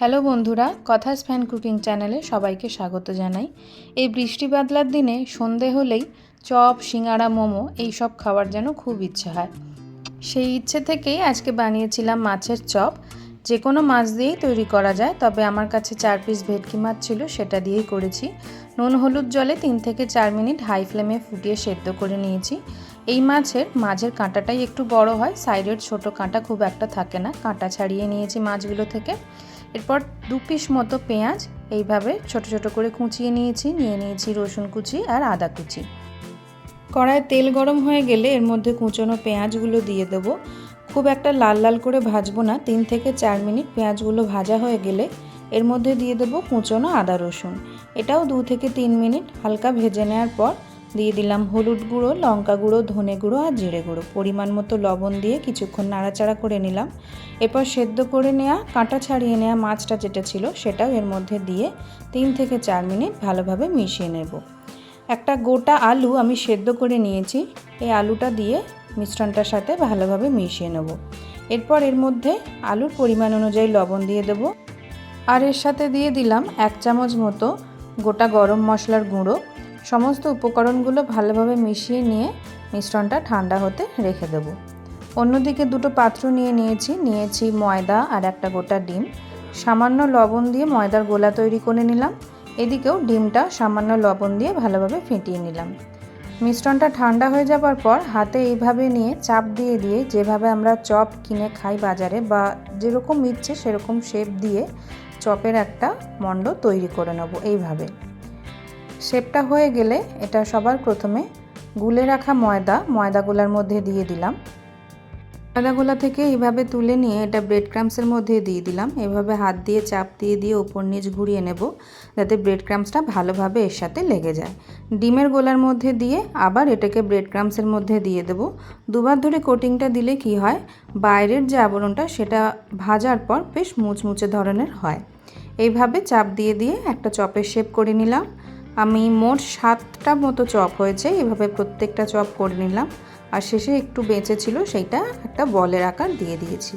Hello বন্ধুরা, কথাস fan cooking চ্যানেলে সবাইকে স্বাগত জানাই। এই বৃষ্টি বাদলার দিনে সন্ধে হলেই চপ, সিঙ্গাড়া, মোমো এই সব খাওয়ার যেন খুব ইচ্ছে হয়। সেই ইচ্ছে থেকেই আজকে বানিয়েছিলাম মাছের চপ। যে কোনো মাছ দিয়েই তৈরি করা যায়, তবে আমার কাছে চার পিস ভেটকি মাছ ছিল, সেটা দিয়েই করেছি। নুন, হলুদ জলে তিন থেকে চার মিনিট হাই ফ্লেমে ফুটিয়ে সেদ্ধ করে নিয়েছি। এই মাছের মাঝের কাঁটাটাই একটু বড় হয়, সাইডের ছোট কাঁটা খুব একটা থাকে না। কাঁটা ছাড়িয়ে নিয়েছি মাছগুলো থেকে। এরপর দু পিস মতো পেঁয়াজ এইভাবে ছোট ছোট করে কুচিয়ে নিয়েছি, নিয়ে নিয়েছি রসুন কুচি আর আদা কুচি। কড়ায় তেল গরম হয়ে গেলে এর মধ্যে কুচনো পেঁয়াজগুলো দিয়ে দেবো। খুব একটা লাল লাল করে ভাজবো না, তিন থেকে চার মিনিট পেঁয়াজগুলো ভাজা হয়ে গেলে এর মধ্যে দিয়ে দেবো কুচনো আদা রসুন। এটাও দু থেকে তিন মিনিট হালকা ভেজে নেওয়ার পর দিয়ে দিলাম হলুদ গুঁড়ো, লঙ্কা গুঁড়ো, ধনে গুঁড়ো আর জিরে গুঁড়ো। পরিমাণ মতো লবণ দিয়ে কিছুক্ষণ নাড়াচাড়া করে নিলাম। এরপর সেদ্ধ করে নেওয়া কাঁটা ছাড়িয়ে নেওয়া মাছটা যেটা ছিল সেটাও এর মধ্যে দিয়ে তিন থেকে চার মিনিট ভালোভাবে মিশিয়ে নেব। একটা গোটা আলু আমি সেদ্ধ করে নিয়েছি। এই আলুটা দিয়ে মিশ্রণটার সাথে ভালোভাবে মিশিয়ে নেব। এরপর এর মধ্যে আলুর পরিমাণ অনুযায়ী লবণ দিয়ে দেব। আর এর সাথে দিয়ে দিলাম এক চামচ মতো গোটা গরম মশলার গুঁড়ো। সমস্ত উপকরণগুলো ভালোভাবে মিশিয়ে নিয়ে মিশ্রণটা ঠান্ডা হতে রেখে দেব। অন্যদিকে দুটো পাত্র নিয়ে নিয়েছি। নিয়েছি ময়দা আর একটা গোটা ডিম। সামান্য লবণ দিয়ে ময়দার গোলা তৈরি করে নিলাম। এদিকেও ডিমটা সামান্য লবণ দিয়ে ভালোভাবে ফেটিয়ে নিলাম। মিশ্রণটা ঠান্ডা হয়ে যাবার পর হাতে এইভাবে নিয়ে চাপ দিয়ে দিয়ে যেভাবে আমরা চপ কিনে খাই বাজারে বা যেরকম ইচ্ছে সেরকম শেপ দিয়ে চপের একটা মণ্ড তৈরি করে নেব এইভাবে। শেপটা হয়ে গেলে এটা সবার প্রথমে গুলে রাখা ময়দা, ময়দাগুলার মধ্যে দিয়ে দিলাম। ময়দাগুলা থেকে এইভাবে তুলে নিয়ে এটা ব্রেড ক্রামসের মধ্যে দিয়ে দিলাম। এভাবে হাত দিয়ে চাপ দিয়ে দিয়ে ওপর নিচ ঘুরিয়ে নেব যাতে ব্রেড ক্রামসটা ভালোভাবে এর সাথে লেগে যায়। ডিমের গোলার মধ্যে দিয়ে আবার এটাকে ব্রেড ক্রামসের মধ্যে দিয়ে দেবো। দুবার ধরে কোটিংটা দিলে কি হয়? বাইরের যে আবরণটা সেটা ভাজার পর বেশ মুচমুচে ধরনের হয়। এইভাবে চাপ দিয়ে দিয়ে একটা চপের শেপ করে নিলাম। আমি মোট সাতটা মতো চপ হয়েছে, এভাবে প্রত্যেকটা চপ করে নিলাম। আর শেষে একটু বেঁচে ছিল, সেইটা একটা বলের আকার দিয়ে দিয়েছি।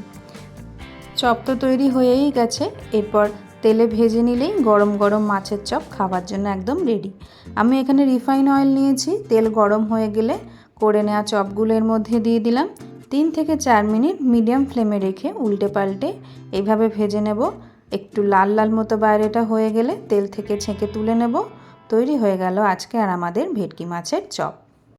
চপ তো তৈরি হয়েই গেছে, এরপর তেলে ভেজে নিলেই গরম গরম মাছের চপ খাওয়ার জন্য একদম রেডি। আমি এখানে রিফাইন অয়েল নিয়েছি, তেল গরম হয়ে গেলে করে নেওয়া চপগুলো এর মধ্যে দিয়ে দিলাম। তিন থেকে চার মিনিট মিডিয়াম ফ্লেমে রেখে উল্টে পাল্টে এইভাবে ভেজে নেব। একটু লাল লাল মতো বাইরেটা হয়ে গেলে তেল থেকে ছেঁকে তুলে নেব। তৈরি হয়ে গেল আজকে আর আমাদের ভেটকি মাছের চপ।